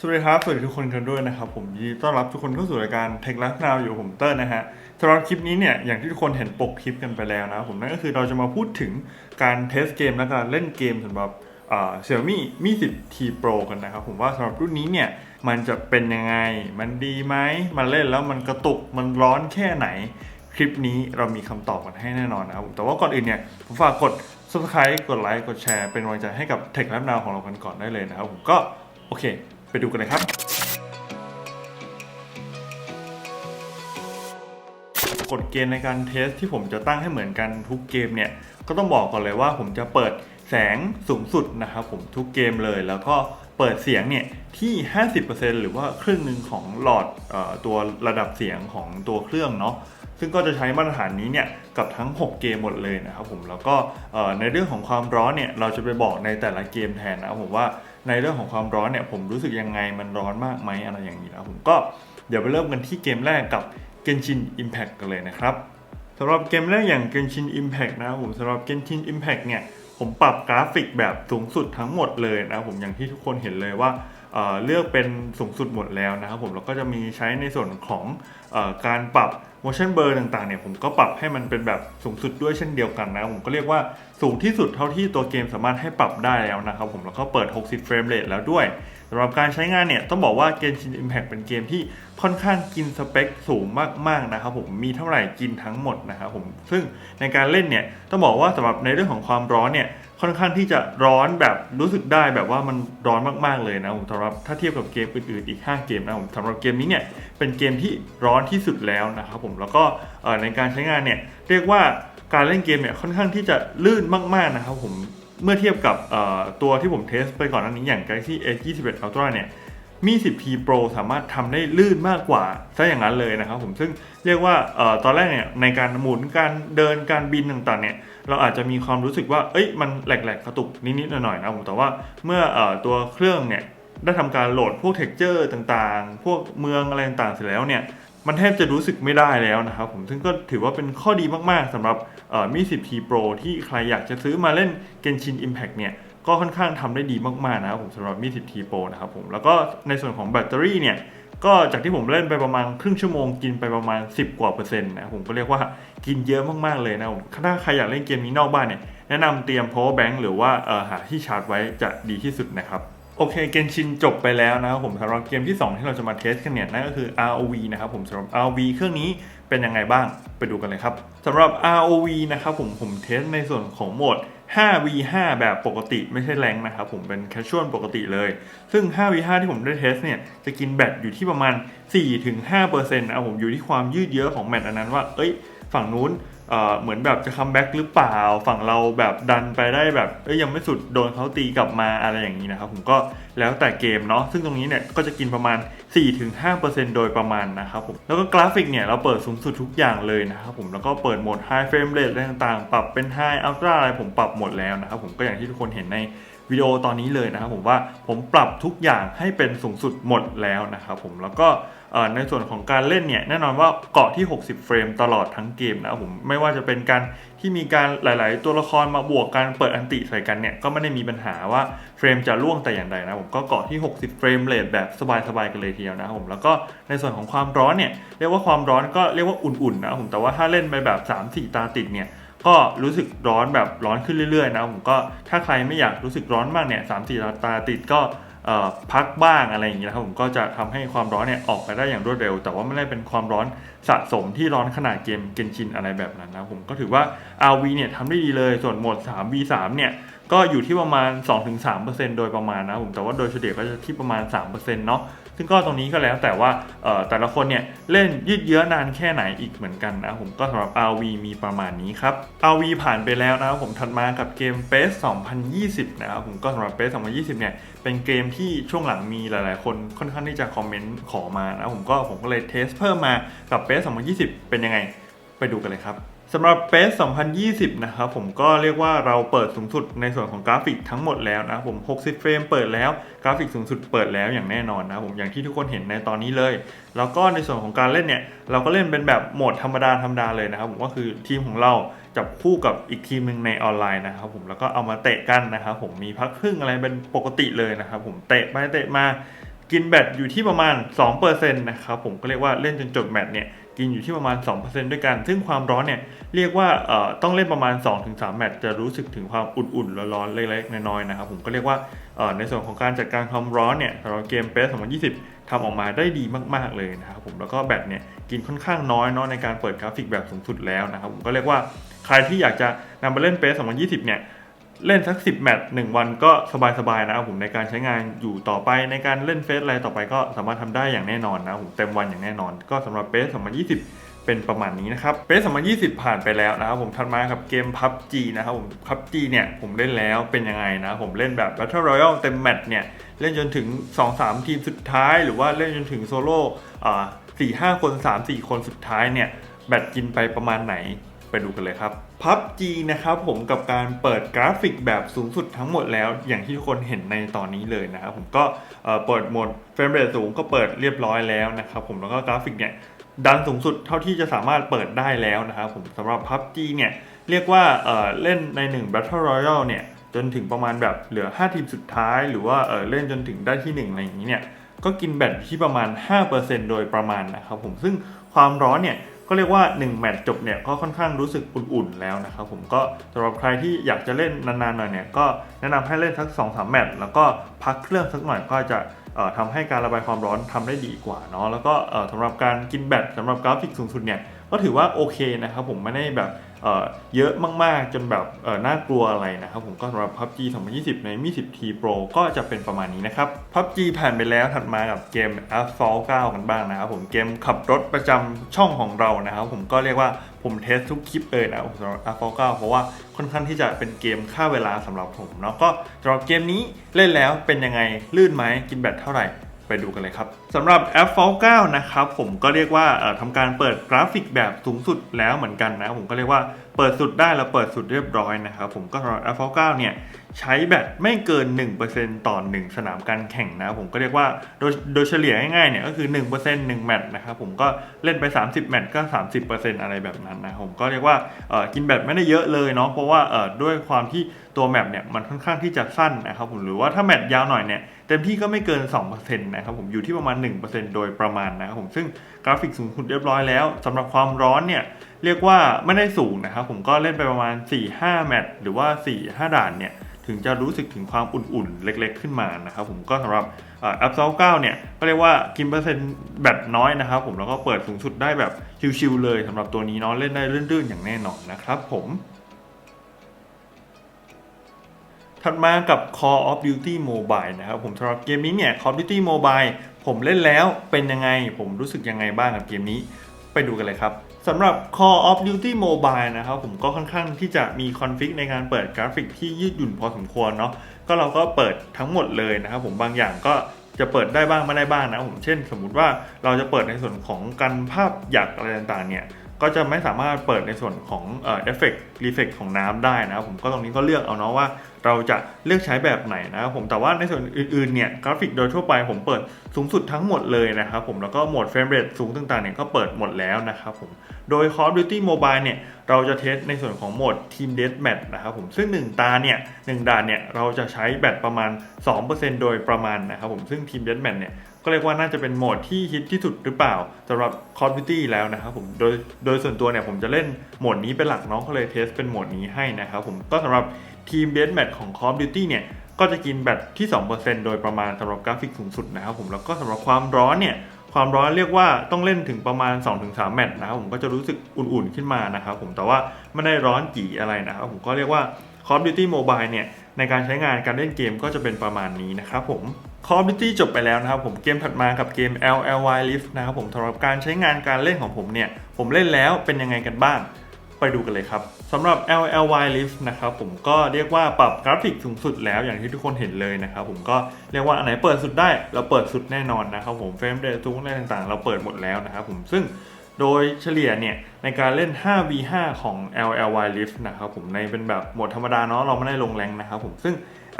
สวัสดีครับ สวัสดีทุกคนกันด้วยนะครับผมยินดีต้อนรับทุกคนเข้าสู่รายการ Tech Life Now อยู่ผมเติ้ลนะฮะสำหรับคลิปนี้เนี่ยอย่างที่ทุกคนเห็นปกคลิปกันไปแล้วนะผมนั่นก็คือเราจะมาพูดถึงการเทสเกมและการเล่นเกมสำหรับเซี่ยมี่มี10 T Pro กันนะครับผมว่าสำหรับรุ่นนี้เนี่ยมันจะเป็นยังไง มันดีไหมมันเล่นแล้วมันกระตุกมันร้อนแค่ไหน คลิปนี้เรามีคำตอบกันให้แน่นอนนะครับผมแต่ว่าก่อนอื่นเนี่ยผมฝากกด subscribe กดไลค์กดแชร์เป็นกำลังใจให้กับ Tech Life Now ของเรากันก่อนได้เลยนะครับผมก็โอเค ไปดูกันเลยครับ กฎเกณฑ์ในการเทสที่ผมจะตั้งให้เหมือนกันทุกเกมเนี่ย ก็ต้องบอกก่อนเลยว่าผมจะเปิดแสงสูงสุดนะครับผมทุกเกมเลยแล้วก็เปิดเสียงเนี่ยที่ 50%หรือว่าครึ่งหนึ่งของหลอดออตัวระดับเสียงของตัวเครื่องเนาะ ซึ่งก็จะใช้มาตรฐานนี้เนี่ยกับทั้ง 6 เกมหมดเลยนะครับผมแล้วก็ในเรื่องของความร้อนเนี่ยเราจะไปบอกในแต่ละเกมแทนนะครับผมว่าในเรื่องของความร้อนเนี่ยผมรู้สึกยังไงมันร้อนมากไหมอะไรอย่างนี้นะครับผมก็เดี๋ยวไปเริ่มกันที่เกมแรกกับ Genshin Impact กันเลยนะครับสำหรับเกมแรกอย่าง Genshin Impact นะครับผมสำหรับ Genshin Impact เนี่ยผมปรับกราฟิกแบบสูงสุดทั้งหมดเลยนะครับผมอย่างที่ทุกคนเห็นเลยว่า เลือกเป็นสูงสุดหมดแล้วนะครับผมแล้วก็จะมีใช้ในส่วนของออการปรับ motion blur ต่างๆเนี่ยผมก็ปรับให้มันเป็นแบบสูงสุดด้วยเช่นเดียวกันนะผมก็เรียกว่าสูงที่สุดเท่าที่ตัวเกมสามารถให้ปรับได้แล้วนะครับผมแล้วก็เปิด 60 เฟรมเรทแล้วด้วยสำหรับการใช้งานเนี่ยต้องบอกว่า Genshin Impact เป็นเกมที่ค่อนข้างกินสเปคสูงมากๆนะครับผมมีเท่าไหร่กินทั้งหมดนะครับผมซึ่งในการเล่นเนี่ยต้องบอกว่าสำหรับในเรื่องของความร้อนเนี่ย ค่อนข้างที่จะร้อนแบบรู้สึกได้แบบว่ามันร้อนมากๆเลยนะผมสำหรับถ้าเทียบกับเกมอื่นๆอีก 5 เกมนะผมสำหรับเกมนี้เนี่ยเป็นเกมที่ร้อนที่สุดแล้วนะครับผมแล้วก็ในการใช้งานเนี่ยเรียกว่าการเล่นเกมเนี่ยค่อนข้างที่จะลื่นมากๆนะครับผมเมื่อเทียบกับตัวที่ผมเทสไปก่อนหน้านี้อย่าง Galaxy S 21 Ultra เนี่ย มี 10P Pro สามารถทำได้ลื่นมากกว่าซะอย่างนั้นเลยนะครับผมซึ่งเรียกว่าออตอนแรกเนี่ยในการหมุนการเดินการบินต่างๆเนี่ยเราอาจจะมีความรู้สึกว่าเอ้ยมันแหลกๆกระตุกนิดๆหน่อยๆนะผมแต่ว่าเมื่ออตัวเครื่องเนี่ยได้ทำการโหลดพวกเท็กเจอร์ต่างๆ พวกเมืองอะไรต่างๆเสร็จแล้วเนี่ยมันแทบจะรู้สึกไม่ได้แล้วนะครับผมซึ่งก็ถือว่าเป็นข้อดีมากๆสำหรับมี 10T Pro ที่ใครอยากจะซื้อมาเล่น Genshin Impact เนี่ย ก็ค่อนข้างทำได้ดีมาก ๆ นะครับผมสำหรับมี 10T Pro นะครับผมแล้วก็ในส่วนของแบตเตอรี่เนี่ยก็จากที่ผมเล่นไปประมาณครึ่งชั่วโมงกินไปประมาณ 10 กว่าเปอร์เซ็นต์นะผมก็เรียกว่ากินเยอะมากๆเลยนะผมถ้าใครอยากเล่นเกมนี้นอกบ้านเนี่ยแนะนำเตรียม power bank หรือว่าหาที่ชาร์จไว้จะดีที่สุดนะครับโอเคเกนชินจบไปแล้วนะครับผมสำหรับเกมที่ 2 ที่เราจะมาเทสกันเนี่ยนั่นก็คือ ROV นะครับผมสำหรับ ROV เครื่องนี้เป็นยังไงบ้างไปดูกันเลยครับสำหรับ ROV นะครับผมผมเทสในส่วนของโหมด 5v5 แบบปกติไม่ใช่แรงนะครับผมเป็นแคชชวลปกติเลย ซึ่ง 5v5 ที่ผมได้เทสเนี่ย จะกินแบตอยู่ที่ประมาณ 4-5%นะครับผมอยู่ที่ความยืดเยื้อของแมตช์อันนั้นว่า เอ้ย ฝั่งนู้นเเหมือนแบบจะคัมแบ็กหรือเปล่า ฝั่งเราแบบดันไปได้แบบเอ้ยยังไม่สุดโดนเขาตีกลับมาอะไรอย่างนี้นะครับผมก็แล้วแต่เกมเนาะซึ่งตรงนี้เนี่ยก็จะกินประมาณ 4-5%โดยประมาณนะครับผมแล้วก็กราฟิกเนี่ยเราเปิดสูงสุดทุกอย่างเลยนะครับผมแล้วก็เปิดโหมด High Frame Rate อะไรต่างๆ ปรับเป็น High Ultra อะไรผมปรับหมดแล้วนะครับผมก็อย่างที่ทุกคนเห็นในวิดีโอตอนนี้เลยนะครับผมว่าผมปรับทุกอย่างให้เป็นสูงสุดหมดแล้วนะครับผมแล้วก็ ในส่วนของการเล่นเนี่ยแน่นอนว่าเกาะที่ 60 เฟรมตลอดทั้งเกมนะผมไม่ว่าจะเป็นการที่มีการหลาย ๆ ตัวละครมาบวกกันเปิดอันติใส่กันเนี่ยก็ไม่ได้มีปัญหาว่าเฟรมจะล่วงแต่อย่างใดนะผมก็เกาะที่ 60 เฟรมเรทแบบสบาย ๆ กันเลยทีเดียวนะผมแล้วก็ในส่วนของความร้อนเนี่ยเรียกว่าความร้อนก็เรียกว่าอุ่น ๆ นะผมแต่ว่าถ้าเล่นไปแบบ 3-4 ตาติดเนี่ยก็รู้สึกร้อนแบบร้อนขึ้นเรื่อย ๆ นะผมก็ถ้าใครไม่อยากรู้สึกร้อนมากเนี่ยสามสี่ตาติดก็ พักบ้างอะไรอย่างเงี้ยนะครับผมก็จะทำให้ความร้อนเนี่ยออกไปได้อย่างรวดเร็ว แต่ว่าไม่ได้เป็นความร้อนสะสมที่ร้อนขนาดเกมเกนชินอะไรแบบนั้นนะผมก็ถือว่า RV เนี่ยทำได้ดีเลยส่วนโหมด 3v3 เนี่ยก็อยู่ที่ประมาณ 2-3%โดยประมาณนะผมแต่ว่าโดยเฉลี่ยก็จะที่ประมาณ 3%เนาะ ซึ่งก็ตรงนี้ก็แล้วแต่ว่าแต่ละคนเนี่ยเล่นยืดเยื้อนานแค่ไหนอีกเหมือนกันนะผมก็สำหรับ RV มีประมาณนี้ครับ RV ผ่านไปแล้วนะครับผมถัดมากับเกม PES 2020 นะครับผมก็สำหรับ PES 2020 เนี่ยเป็นเกมที่ช่วงหลังมีหลายๆ คนค่อนข้างที่จะคอมเมนต์ขอมานะผมก็ผมก็เลยเทสเพิ่มมากับ PES 2020 เป็นยังไง ไปดูกันเลยครับ สำหรับ PES 2020 นะครับผมก็เรียกว่าเราเปิดสูงสุดในส่วนของกราฟิกทั้งหมดแล้วนะผม 60 เฟรมเปิดแล้วกราฟิกสูงสุดเปิดแล้วอย่างแน่นอนนะผมอย่างที่ทุกคนเห็นในตอนนี้เลย แล้วก็ในส่วนของการเล่นเนี่ย เราก็เล่นเป็นแบบโหมดธรรมดาธรรมดาเลยนะครับผมก็คือทีมของเราจับคู่กับอีกทีมหนึ่งในออนไลน์นะครับผมแล้วก็เอามาเตะกันนะครับผมมีพักครึ่งอะไรเป็นปกติเลยนะครับผมเตะไปเตะมากินแบตอยู่ที่ประมาณ2%นะครับผมก็เรียกว่าเล่นจนจบแมตช์เนี่ย กินอยู่ที่ประมาณ 2%ด้วยกัน ซึ่งความร้อนเนี่ยเรียกว่าต้องเล่นประมาณ 2-3 แมตช์จะรู้สึกถึงความอุ่นๆร้อนๆเล็กๆน้อยๆนะครับผมก็เรียกว่าในส่วนของการจัดการความร้อนเนี่ยสำหรับเกมเปส2020ทำออกมาได้ดีมาก ๆเลยนะครับผมแล้วก็แบตเนี่ยกินค่อนข้างน้อยเนาะในการเปิดกราฟิกแบบสูงสุดแล้วนะครับผมก็เรียกว่าใครที่อยากจะนำไปเล่นเปส2020เนี่ย เล่นสัก10แมตช์1วันก็สบายๆนะครับผมในการใช้งานอยู่ต่อไปในการเล่นเฟสอะไรต่อไปก็สามารถทำได้อย่างแน่นอนนะครับผมเต็มวันอย่างแน่นอน ก็สำหรับเปส2020เป็นประมาณนี้นะครับเปส2020ผ่านไปแล้วนะครับผมถัดมาครับเกม PUBG นะครับผม PUBG เนี่ยผมเล่นแล้วเป็นยังไงนะผมเล่นแบบ Battle Royale เต็มแมตช์เนี่ยเล่นจนถึง 2-3 ทีมสุดท้าย หรือว่าเล่นจนถึงโซโล่อ่า4-5คน 3-4 คนสุดท้ายเนี่ยแบตกินไปประมาณไหน ไปดูกันเลยครับ PUBG นะครับผมกับการเปิดกราฟิกแบบสูงสุดทั้งหมดแล้วอย่างที่ทุกคนเห็นในตอนนี้เลยนะครับผมก็เปิดโหมดเฟรมเรทสูงก็เปิดเรียบร้อยแล้วนะครับผมแล้วก็กราฟิกเนี่ยดันสูงสุดเท่าที่จะสามารถเปิดได้แล้วนะครับผมสำหรับ PUBG เนี่ยเรียกว่าเอ่อเล่นใน 1 Battle Royale เนี่ยจนถึงประมาณแบบเหลือ 5 ทีมสุดท้าย หรือว่าเเล่นจนถึงได้ที่ 1 อะไรอย่างนี้เนี่ยก็กินแบตที่ประมาณ 5%โดยประมาณนะครับผมซึ่งความร้อนเนี่ย ก็เรียกว่า 1 แมตช์จบเนี่ยก็ค่อนข้างรู้สึกอุ่นๆแล้วนะครับผมก็สำหรับใครที่อยากจะเล่นนานๆหน่อยเนี่ยก็แนะนำให้เล่นสัก2-3แมตช์แล้วก็พักเครื่องสักหน่อยก็จะเอ่อทำให้การระบายความร้อนทำได้ดีกว่าเนาะแล้วก็เอ่อสำหรับการกินแบตสำหรับกราฟิกสูงสุดเนี่ยก็ถือว่าโอเคนะครับผมไม่ได้แบบ เยอะมากๆ จนแบบน่ากลัวอะไรนะครับผมก็สำหรับ PUBG 2020 ใน Mi 10 T Pro ก็จะเป็นประมาณนี้นะครับ PUBG ผ่านไปแล้วถัดมากับเกม Asphalt 9 กันบ้างนะครับผมเกมขับรถประจำช่องของเรานะครับผมก็เรียกว่าผมเทสทุกคลิปเลยนะสำหรับ Asphalt 9 เพราะว่าค่อนข้างที่จะเป็นเกมค่าเวลาสำหรับผมเนาะก็สำหรับเกมนี้เล่นแล้วเป็นยังไงลื่นไหมกินแบตเท่าไหร่ ไปดูกันเลยครับสำหรับแอป Fall 9นะครับผมก็เรียกว่าทำการเปิดกราฟิกแบบสูงสุดแล้วเหมือนกันนะ ผมก็เรียกว่าเปิดสุดได้แล้วเปิดสุดเรียบร้อยนะครับผมก็สำหรับแอป Fall 9เนี่ยใช้แบตไม่เกิน 1%ต่อ 1 สนามการแข่งนะ ผมก็เรียกว่าโดยโดยเฉลี่ยง่ายๆเนี่ยก็คือ 1% 1แมตช์นะครับผมก็เล่นไป 30 แมตช์ก็ 30%อะไรแบบนั้นนะผมก็เรียกว่ากินแบตไม่ได้เยอะเลยเนาะเพราะว่าด้วยความที่ตัวแมปเนี่ยมันค่อนข้างที่จะสั้นนะครับผมหรือว่าถ้าแมตช์ยาวหน่อยเนี่ย เต็มที่ก็ไม่เกิน 2%นะครับผมอยู่ที่ประมาณ 1%โดยประมาณนะครับผมซึ่งกราฟิกสูงสุดเรียบร้อยแล้วสำหรับความร้อนเนี่ยเรียกว่าไม่ได้สูงนะครับผมก็เล่นไปประมาณ 4-5 แมตช์หรือว่า 4-5 ด่านเนี่ยถึงจะรู้สึกถึงความอุ่นๆ เล็กๆ ขึ้นมานะครับผมก็สำหรับแอปเซล9เนี่ยก็เรียกว่ากินเปอร์เซ็นต์แบตน้อยนะครับผมแล้วก็เปิดสูงสุดได้แบบชิวๆเลยสำหรับตัวนี้เนาะเล่นได้ลื่อนๆอย่างแน่นอนนะครับผม ถัดมากับ Call of Duty Mobile นะครับผมสำหรับเกมนี้เนี่ย Call of Duty Mobile ผมเล่นแล้วเป็นยังไง ผมรู้สึกยังไงบ้างกับเกมนี้ ไปดูกันเลยครับสำหรับ Call of Duty Mobile นะครับผมก็ค่อนข้างที่จะมีคอนฟิกในการเปิดกราฟิกที่ยืดหยุ่นพอสมควรเนาะก็เราก็เปิดทั้งหมดเลยนะครับผมบางอย่างก็จะเปิดได้บ้างไม่ได้บ้างนะผมเช่น สมมุติว่าเราจะเปิดในส่วนของการภาพหยักอะไรต่างๆเนี่ย ก็จะไม่สามารถเปิดในส่วนของเอฟเฟกต์รีเฟกของน้ำได้นะครับผมก็ตรงนี้ก็เลือกเอาเนาะว่าเราจะเลือกใช้แบบไหนนะครับผมแต่ว่าในส่วนอื่นๆเนี่ยกราฟิกโดยทั่วไปผมเปิดสูงสุดทั้งหมดเลยนะครับผมแล้วก็โหมดเฟรมเรทสูงต่างๆเนี่ยก็เปิดหมดแล้วนะครับผมโดย Call of Duty Mobile เนี่ยเราจะเทสในส่วนของโหมด Team Deathmatch นะครับผมซึ่ง 1 ตาเนี่ยหด่านเนี่ยเราจะใช้แบตประมาณ 2%โดยประมาณนะครับผมซึ่ง Team Deathmatch เนี่ย ก็เรียกว่าน่าจะเป็นโหมดที่ฮิตที่สุดหรือเปล่าสำหรับ Call of Duty แล้วนะครับผมโดยโดยส่วนตัวเนี่ยผมจะเล่นโหมดนี้เป็นหลักเนาะก็เลยเทสเป็นโหมดนี้ให้นะครับผมก็สำหรับทีมเบสแมทของ Call of Duty เนี่ยก็จะกินแบตที่ 2%โดยประมาณสำหรับกราฟิกสูงสุดนะครับผมแล้วก็สำหรับความร้อนเนี่ยความร้อนเรียกว่าต้องเล่นถึงประมาณ 2-3 แมตช์นะครับผมก็จะรู้สึกอุ่นๆขึ้นมานะครับผมแต่ว่าไม่ได้ร้อนจีอะไรนะครับผมก็เรียกว่า Call of Duty Mobile เนี่ยในการใช้งานการเล่นเกมก็จะเป็นประมาณนี้นะครับผม Call of Duty จบไปแล้วนะครับผมเกมถัดมากับเกม LLY Lift นะครับผมสำหรับการใช้งานการเล่นของผมเนี่ยผมเล่นแล้วเป็นยังไงกันบ้าง ไปดูกันเลยครับสำหรับ LLY Lift นะครับผมก็เรียกว่าปรับกราฟิกสูงสุดแล้วอย่างที่ทุกคนเห็นเลยนะครับผมก็เรียกว่าอันไหนเปิดสุดได้เราเปิดสุดแน่นอนนะครับผมเฟรมเรททุกอะไรต่างๆ เราเปิดหมดแล้วนะครับผมซึ่งโดยเฉลี่ยเนี่ยในการเล่น 5v5 ของ LLY Lift นะครับผมในเป็นแบบโหมดธรรมดาเนาะเราไม่ได้ลงแรงนะครับผมซึ่ง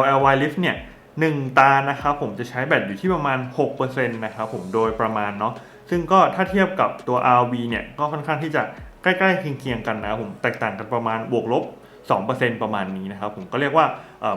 LLY Lift เนี่ย 1 ตานะครับผมจะใช้แบตอยู่ที่ประมาณ 6%นะครับผมโดยประมาณเนาะซึ่งก็ถ้าเทียบกับตัว RV เนี่ยก็ค่อนข้างที่จะใกล้ๆเคียงๆกันนะครับผมแตกต่างกันประมาณบวกลบ2%ประมาณนี้นะครับผมก็เรียกว่า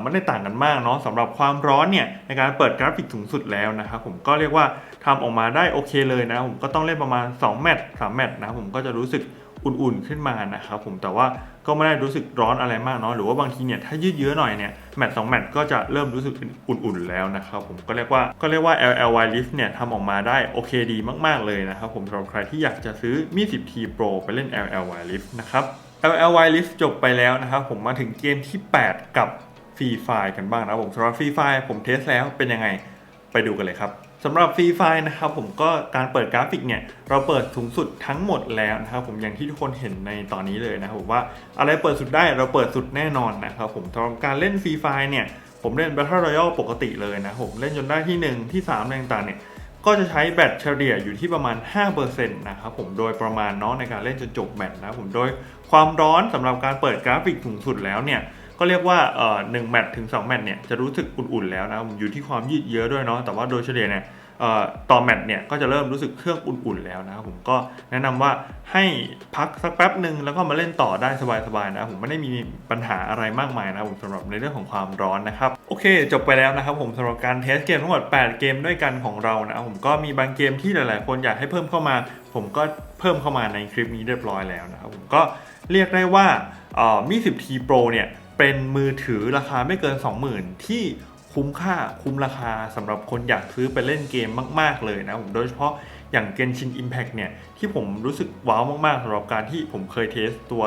ไม่ได้ต่างกันมากเนาะสำหรับความร้อนเนี่ยในการเปิดกราฟิกสูงสุดแล้วนะครับผมก็เรียกว่าทำออกมาได้โอเคเลยนะผมก็ต้องเล่นประมาณ 2 แมตช์3แมตช์นะครับผมก็จะรู้สึก อุ่นๆขึ้นมานะครับผมแต่ว่าก็ไม่ได้รู้สึกร้อนอะไรมากเนาะหรือว่าบางทีเนี่ยถ้ายืดเยื้อหน่อยเนี่ยแมตช์สองแมตช์ก็จะเริ่มรู้สึกอุ่นๆแล้วนะครับผมก็เรียกว่าก็เรียกว่า LLY Lift เนี่ยทำออกมาได้โอเคดีมากๆเลยนะครับผมสำหรับใครที่อยากจะซื้อมี 10T Pro ไปเล่น LLY Lift นะครับ LLY Lift จบไปแล้วนะครับผมมาถึงเกมที่ 8 กับ Free Fire กันบ้างนะครับผมสำหรับ Free Fire ผมเทสแล้วเป็นยังไงไปดูกันเลยครับ สำหรับ Free Fire นะครับผมก็การเปิดกราฟิกเนี่ยเราเปิดสูงสุดทั้งหมดแล้วนะครับผมอย่างที่ทุกคนเห็นในตอนนี้เลยนะครับผมว่าอะไรเปิดสุดได้เราเปิดสุดแน่นอนนะครับผมสำหรับการเล่น Free Fire เนี่ยผมเล่น Battle Royale ปกติเลยนะผมเล่นจนได้ที่ 1 ที่3อะไรต่างๆเนี่ยก็จะใช้แบตเฉลี่ยอยู่ที่ประมาณ 5%นะครับผมโดยประมาณเนาะในการเล่นจนจบแมตนะผมโดยความร้อนสำหรับการเปิดกราฟิกสูงสุดแล้วเนี่ย ก็เรียกว่าเอ่อหนึ่งแมตช์ถึง2แมตช์เนี่ยจะรู้สึกอุ่นๆแล้วนะผมอยู่ที่ความยืดเยื้อด้วยเนาะแต่ว่าโดยเฉลี่ยเนี่ยเอ่อต่อแมตช์เนี่ยก็จะเริ่มรู้สึกเครื่องอุ่นๆแล้วนะครับผมก็แนะนำว่าให้พักสักแป๊บหนึ่งแล้วก็มาเล่นต่อได้สบายๆนะผมไม่ได้มีปัญหาอะไรมากมายนะผมสำหรับในเรื่องของความร้อนนะครับโอเค จบไปแล้วนะครับผมสำหรับการเทสเกมทั้งหมด 8 เกมด้วยกันของเรานะผมก็มีบางเกมที่หลายๆ คนอยากให้เพิ่มเข้ามา ผมก็เพิ่มเข้ามาในคลิปนี้เรียบร้อยแล้วนะครับผมก็เรียกได้ว่ามี 10T Pro เนี่ย เป็นมือถือราคาไม่เกิน 20,000 ที่คุ้มค่าคุ้มราคาสำหรับคนอยากซื้อไปเล่นเกมมาก ๆ เลยนะผมโดยเฉพาะอย่าง Genshin Impact เนี่ย ที่ผมรู้สึกว้าวมาก ๆสำหรับการที่ผมเคยเทสตัว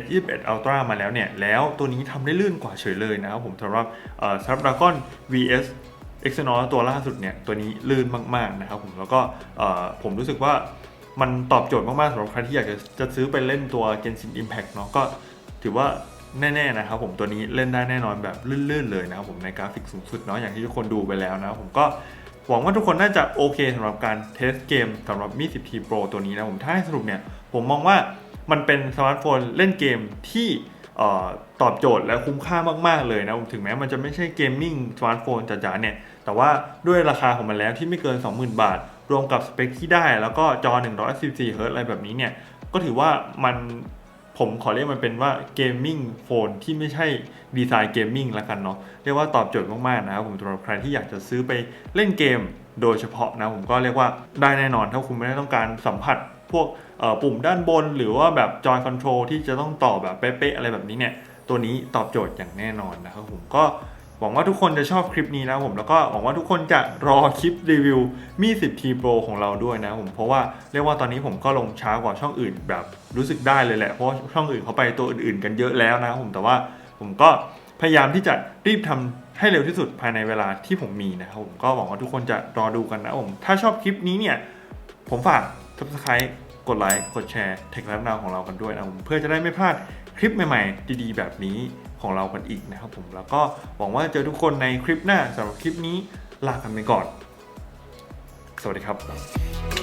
S21 Ultra มาแล้วเนี่ย แล้วตัวนี้ทำได้ลื่นกว่าเฉยเลยนะครับผมสำหรับเอ่อ Snapdragon VS Exynos ตัวล่าสุดเนี่ย ตัวนี้ลื่นมาก ๆ นะครับผมแล้วก็ผมรู้สึกว่ามันตอบโจทย์มาก ๆสำหรับใครที่อยากจะจะซื้อไปเล่นตัว Genshin Impact เนาะก็ถือว่า แน่ๆนะครับผมตัวนี้เล่นได้แน่นอนแบบลื่นๆเลยนะครับผมในกราฟิกสูงสุดเนาะอย่างที่ทุกคนดูไปแล้วนะผมก็หวังว่าทุกคนน่าจะโอเคสำหรับการเทสเกมสำหรับมี 10T Pro ตัวนี้นะผมถ้าให้สรุปเนี่ยผมมองว่ามันเป็นสมาร์ทโฟนเล่นเกมที่ตอบโจทย์และคุ้มค่ามากๆเลยนะถึงแม้มันจะไม่ใช่เกมมิ่งสมาร์ทโฟนจ๋าๆเนี่ยแต่ว่าด้วยราคาของมันแล้วที่ไม่เกิน 20,000 บาท รวมกับสเปคที่ได้ แล้วก็จอ114 Hz อะไรแบบนี้เนี่ยก็ถือว่ามัน ผมขอเรียกมันเป็นว่าเกมมิ่งโฟนที่ไม่ใช่ดีไซน์เกมมิ่งละกันเนาะเรียกว่าตอบโจทย์มาก ๆ นะครับผมสำหรับใครที่อยากจะซื้อไปเล่นเกมโดยเฉพาะนะผมก็เรียกว่าได้แน่นอนถ้าคุณไม่ได้ต้องการสัมผัสพวกปุ่มด้านบน หรือว่าแบบจอยคอนโทรลที่จะต้องต่อแบบเป๊ะๆอะไรแบบนี้เนี่ยตัวนี้ตอบโจทย์อย่างแน่นอนนะครับผมก็ หวังว่าทุกคนจะชอบคลิปนี้นะผมแล้วก็หวังว่าทุกคนจะรอคลิปรีวิวมี 10T Pro ของเราด้วยนะผมเพราะว่าเรียกว่าตอนนี้ผมก็ลงช้ากว่าช่องอื่นแบบรู้สึกได้เลยแหละเพราะช่องอื่นเขาไปตัวอื่นๆ กันเยอะแล้วนะผมแต่ว่าผมก็พยายามที่จะรีบทำให้เร็วที่สุดภายในเวลาที่ผมมีนะครับผมก็หวังว่าทุกคนจะรอดูกันนะผม ถ้าชอบคลิปนี้เนี่ย ผมฝาก subscribe กดไลค์กดแชร์เทคแลบนาวของเรากันด้วยนะผมเพื่อจะได้ไม่พลาดคลิปใหม่ ๆ ดีๆ แบบนี้ ของเรากันอีกนะครับผมแล้วก็หวังว่าเจอทุกคนในคลิปหน้าสำหรับคลิปนี้ลากันไปก่อน สวัสดีครับ